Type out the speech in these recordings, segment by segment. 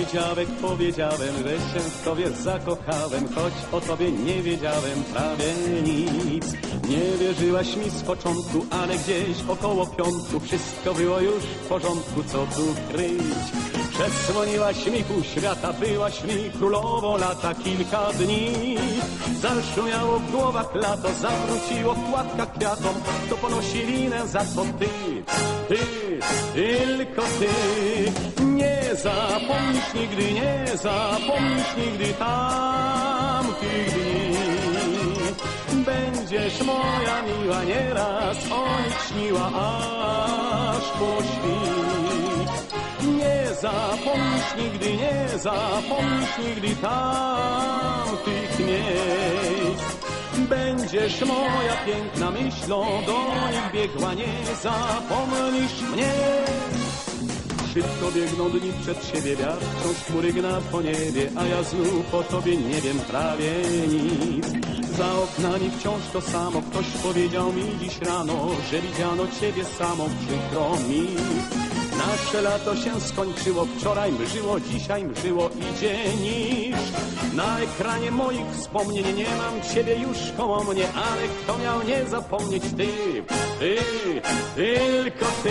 poniedziałek powiedziałem, że się w tobie zakochałem, choć o tobie nie wiedziałem prawie nic. Nie wierzyłaś mi z początku, ale gdzieś około piątku wszystko było już w porządku, co tu kryć. Przesłoniłaś mi pół świata, byłaś mi królową lata kilka dni. Zaszumiało w głowach lato, zawróciło w płatkach kwiatom, to ponosi linę za to ty, ty, tylko ty. Zapomnisz nigdy, nie zapomnisz nigdy tamtych dni. Będziesz moja miła, nieraz o nich śniła, aż po świt. Nie zapomnisz nigdy, nie zapomnisz nigdy tamtych miejsc. Będziesz moja piękna myślą, do nich biegła, nie zapomnisz mnie. Szybko biegną dni przed siebie, wiatr wciąż chmury gna po niebie, a ja znów o tobie nie wiem prawie nic. Za oknami wciąż to samo, ktoś powiedział mi dziś rano, że widziano ciebie samą, przykro mi. Nasze lato się skończyło, wczoraj mrzyło, dzisiaj mrzyło, idzie niż. Na ekranie moich wspomnień nie mam ciebie już koło mnie, ale kto miał nie zapomnieć ty, ty, tylko ty.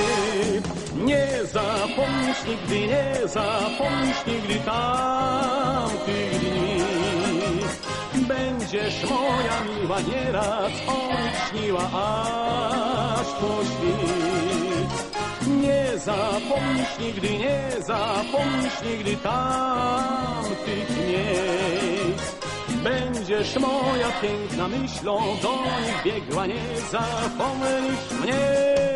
Nie zapomnisz nigdy, nie zapomnisz nigdy tamtych dni. Będziesz moja miła, nieraz o śniła, aż po świt. Nie zapomnisz nigdy, nie zapomnisz nigdy tamtych miejsc. Będziesz moja piękna myślą, do nich biegła, nie zapomnisz mnie.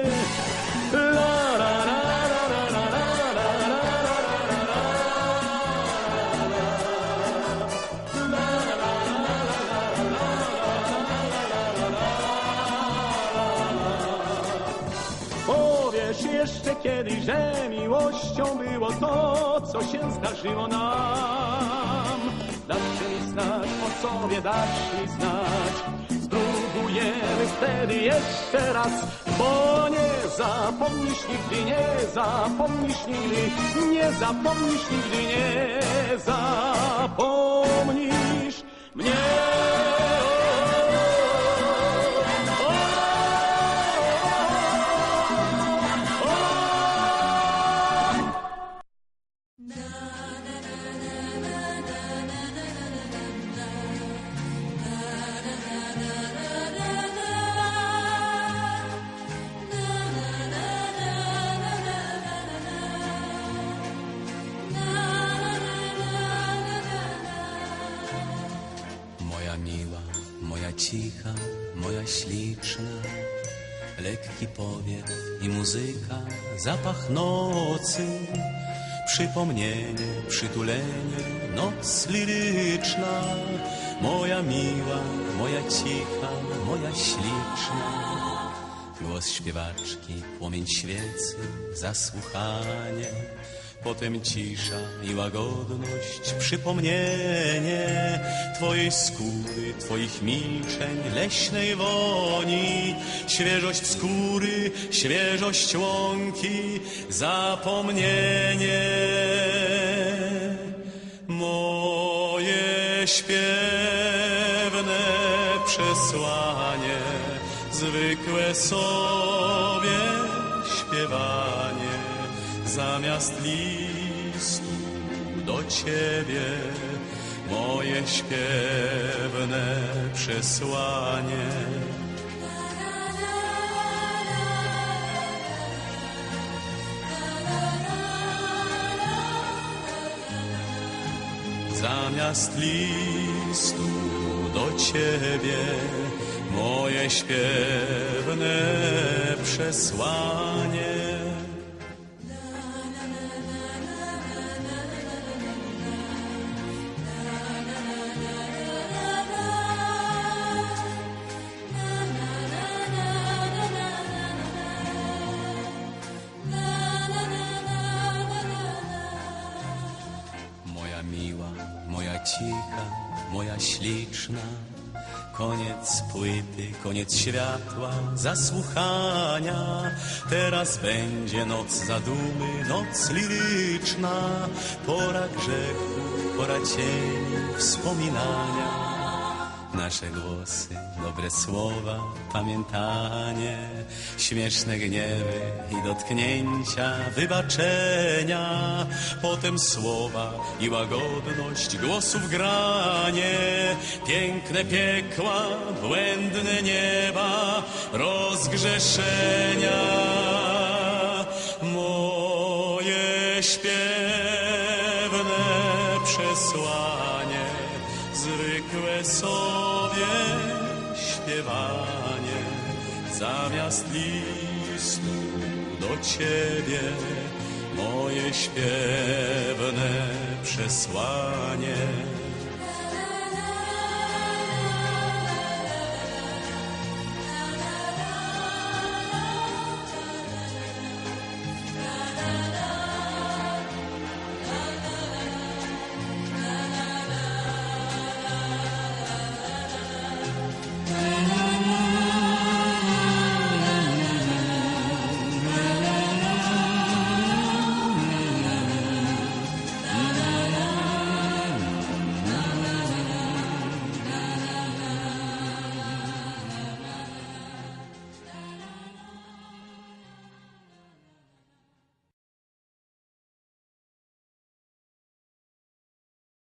Jeszcze kiedyś, że miłością było to, co się zdarzyło nam. Dasz mi znać o sobie, dasz mi znać. Spróbujemy wtedy jeszcze raz, bo nie zapomnisz nigdy, nie zapomnisz nigdy, nie zapomnisz nigdy, nie zapomnisz mnie. Cicha, moja śliczna, lekki powiew i muzyka, zapach nocy, przypomnienie, przytulenie, noc liryczna. Moja miła, moja cicha, moja śliczna. Głos śpiewaczki, płomień świecy, zasłuchanie, potem cisza i łagodność, przypomnienie Twojej skóry, Twoich milczeń, leśnej woni, świeżość skóry, świeżość łąki, zapomnienie. Moje śpiewne przesłanie, zwykłe sobie śpiewanie, zamiast listu do ciebie, moje śpiewne przesłanie. Zamiast listu do ciebie, moje śpiewne przesłanie. Cicha, moja śliczna, Koniec płyty, koniec światła, zasłuchania. Teraz będzie noc zadumy, noc liryczna. Pora grzechu, pora cieni, wspominania. Nasze głosy, dobre słowa, pamiętanie, śmieszne gniewy i dotknięcia, wybaczenia, potem słowa i łagodność głosów granie, piękne piekła, błędne nieba, rozgrzeszenia. Moje śpiewne przesłanie, zwykłe sobie śpiewanie, zamiast listu do ciebie, moje śpiewne przesłanie.